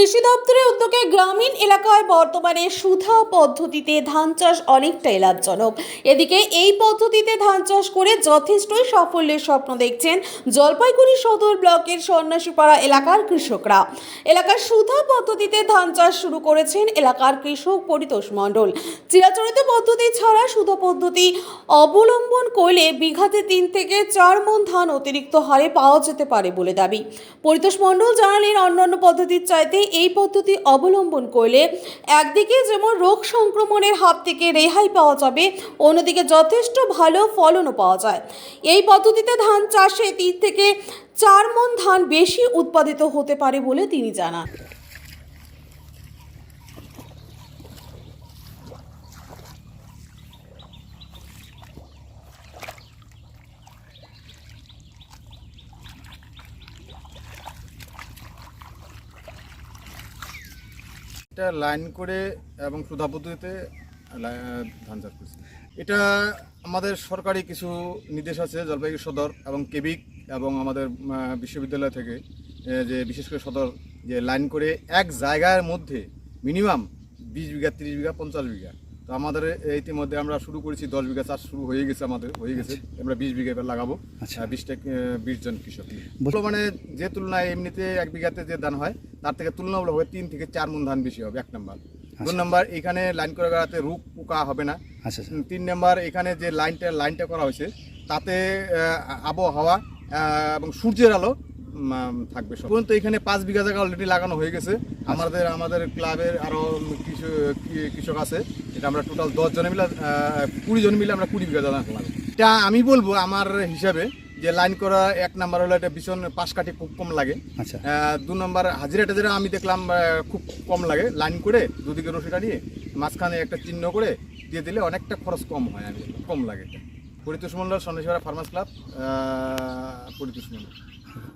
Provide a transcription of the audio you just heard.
কৃষি দপ্তরের উদ্যোগে গ্রামীণ এলাকায় বর্তমানে সুধা পদ্ধতিতে ধান চাষ অনেকটাই লাভজনক। এদিকে এই পদ্ধতিতে ধান চাষ করে যথেষ্টই সাফল্যের স্বপ্ন দেখছেন জলপাইগুড়ি সদর ব্লকের সন্ন্যাসীপাড়া এলাকার কৃষকরা। এলাকার সুধা পদ্ধতিতে ধান চাষ শুরু করেছেন এলাকার কৃষক পরিতোষ মণ্ডল। চিরাচরিত পদ্ধতি ছাড়া সুধা পদ্ধতি অবলম্বন করলে বিঘাতে তিন থেকে চার মন ধান অতিরিক্ত হারে পাওয়া যেতে পারে বলে দাবি। পরিতোষ মণ্ডল জানালেন, অন্যান্য পদ্ধতির চাইতে এই পদ্ধতি অবলম্বন করলে একদিকে যেমন রোগ সংক্রমণের হাত থেকে রেহাই পাওয়া যাবে, অন্যদিকে যথেষ্ট ভালো ফলনও পাওয়া যায়। এই পদ্ধতিতে ধান চাষে তিন থেকে চার মন ধান বেশি উৎপাদিত হতে পারে বলে তিনি জানান। এটা লাইন করে এবং সুধা পদ্ধতিতে ধান চাষ করছি। এটা আমাদের সরকারি কিছু নির্দেশ আছে জলপাইগুড়ি সদর এবং কেবিক এবং আমাদের বিশ্ববিদ্যালয় থেকে যে বিশেষ করে সদর যে লাইন করে এক জায়গার মধ্যে মিনিমাম বিশ বিঘা তিরিশ বিঘা পঞ্চাশ বিঘা। তো আমাদের ইতিমধ্যে আমরা শুরু করেছি দশ বিঘা চাষ শুরু হয়ে গেছে আমাদের হয়ে গেছে। আমরা বিশ বিঘা এবার লাগাবো আচ্ছা। বিশটা বিশ জন কৃষক। মানে যে তুলনায় এমনিতে এক বিঘাতে যে ধান হয় তার থেকে তুলনামূলকভাবে তিন থেকে চার মন ধান বেশি হবে এক নম্বর। দু নম্বর এখানে লাইন করে গাড়াতে রোগ পোকা হবে না। আচ্ছা আচ্ছা। তিন নম্বর এখানে যে লাইনটা লাইনটা করা হয়েছে তাতে আবহাওয়া এবং সূর্যের আলো থাকবে সব। পর্যন্ত এখানে পাঁচ বিঘা জায়গা অলরেডি লাগানো হয়ে গেছে। আমাদের আমাদের ক্লাবের আরও কিছু কৃষক আছে এটা আমরা টোটাল দশ জনে মিলে কুড়ি জন মিলে আমরা কুড়ি বিঘা জায়গা লাগাবো। এটা আমি বলব আমার হিসাবে যে লাইন করা এক নাম্বার হলো এটা ভীষণ পাশ কাটি খুব কম লাগে। আচ্ছা। দু নম্বর হাজিরা টাজিরা আমি দেখলাম খুব কম লাগে লাইন করে দুদিকে রশিটা নিয়ে মাঝখানে একটা চিহ্ন করে দিয়ে দিলে অনেকটা খরচ কম হয় আমি কম লাগে এটা। পরিতোষ মণ্ডল সন্দেশরা ফার্মাস ক্লাব পরিতোষ মণ্ডল।